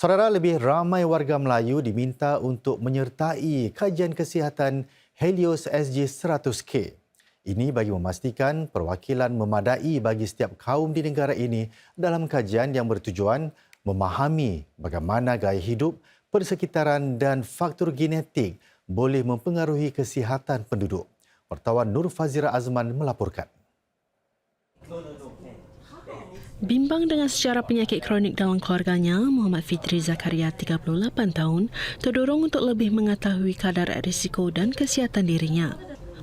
Saudara lebih ramai warga Melayu diminta untuk menyertai kajian kesihatan Helios SG 100K. Ini bagi memastikan perwakilan memadai bagi setiap kaum di negara ini dalam kajian yang bertujuan memahami bagaimana gaya hidup, persekitaran dan faktor genetik boleh mempengaruhi kesihatan penduduk. Wartawan Nur Fazira Azman melaporkan. Bimbang dengan sejarah penyakit kronik dalam keluarganya, Muhammad Fitri Zakaria, 38 tahun, terdorong untuk lebih mengetahui kadar risiko dan kesihatan dirinya.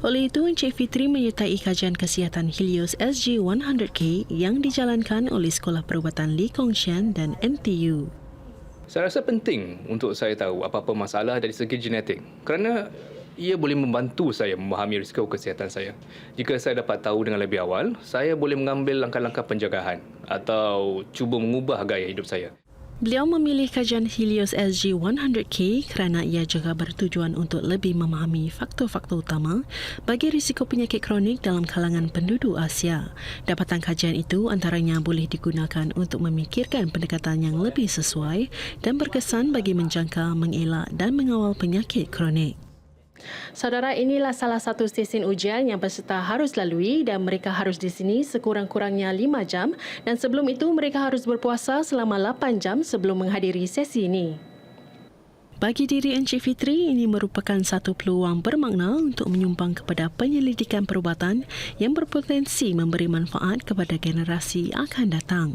Oleh itu, Encik Fitri menyertai kajian kesihatan Helios SG 100K yang dijalankan oleh Sekolah Perubatan Lee Kong Chian dan MTU. Saya rasa penting untuk saya tahu apa-apa masalah dari segi genetik kerana ia boleh membantu saya memahami risiko kesihatan saya. Jika saya dapat tahu dengan lebih awal, saya boleh mengambil langkah-langkah penjagaan atau cuba mengubah gaya hidup saya. Beliau memilih kajian Helios SG 100K kerana ia juga bertujuan untuk lebih memahami faktor-faktor utama bagi risiko penyakit kronik dalam kalangan penduduk Asia. Dapatan kajian itu antaranya boleh digunakan untuk memikirkan pendekatan yang lebih sesuai dan berkesan bagi menjangka, mengelak dan mengawal penyakit kronik. Saudara, inilah salah satu stesen ujian yang peserta harus lalui dan mereka harus di sini sekurang-kurangnya 5 jam dan sebelum itu mereka harus berpuasa selama 8 jam sebelum menghadiri sesi ini. Bagi diri Encik Fitri, ini merupakan satu peluang bermakna untuk menyumbang kepada penyelidikan perubatan yang berpotensi memberi manfaat kepada generasi akan datang.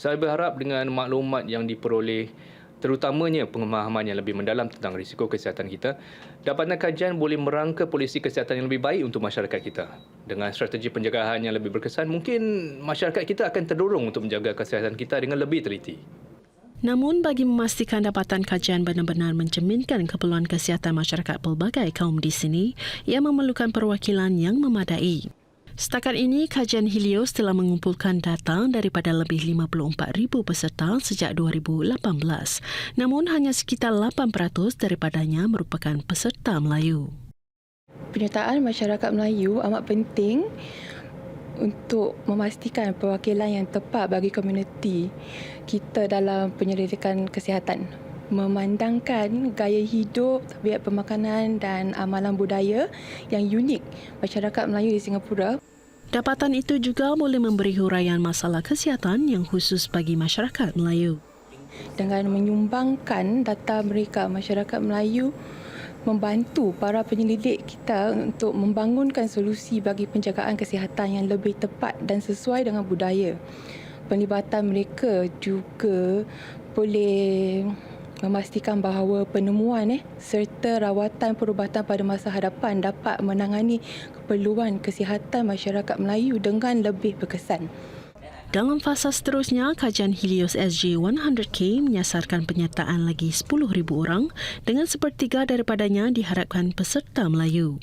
Saya berharap dengan maklumat yang diperoleh terutamanya pemahaman yang lebih mendalam tentang risiko kesihatan kita, dapatnya kajian boleh merangka polisi kesihatan yang lebih baik untuk masyarakat kita. Dengan strategi penjagaan yang lebih berkesan, mungkin masyarakat kita akan terdorong untuk menjaga kesihatan kita dengan lebih teliti. Namun bagi memastikan dapatan kajian benar-benar mencerminkan keperluan kesihatan masyarakat pelbagai kaum di sini, ia memerlukan perwakilan yang memadai. Setakat ini, kajian Helios telah mengumpulkan data daripada lebih 54,000 peserta sejak 2018. Namun hanya sekitar 8% daripadanya merupakan peserta Melayu. Penyertaan masyarakat Melayu amat penting untuk memastikan perwakilan yang tepat bagi komuniti kita dalam penyelidikan kesihatan memandangkan gaya hidup, tabiat pemakanan dan amalan budaya yang unik masyarakat Melayu di Singapura. Dapatan itu juga boleh memberi huraian masalah kesihatan yang khusus bagi masyarakat Melayu. Dengan menyumbangkan data mereka, masyarakat Melayu membantu para penyelidik kita untuk membangunkan solusi bagi penjagaan kesihatan yang lebih tepat dan sesuai dengan budaya. Penlibatan mereka juga boleh memastikan bahawa penemuan eh, serta rawatan perubatan pada masa hadapan dapat menangani keperluan kesihatan masyarakat Melayu dengan lebih berkesan. Dalam fasa seterusnya, kajian Helios SG 100K menyasarkan penyertaan lagi 10,000 orang dengan sepertiga daripadanya diharapkan peserta Melayu.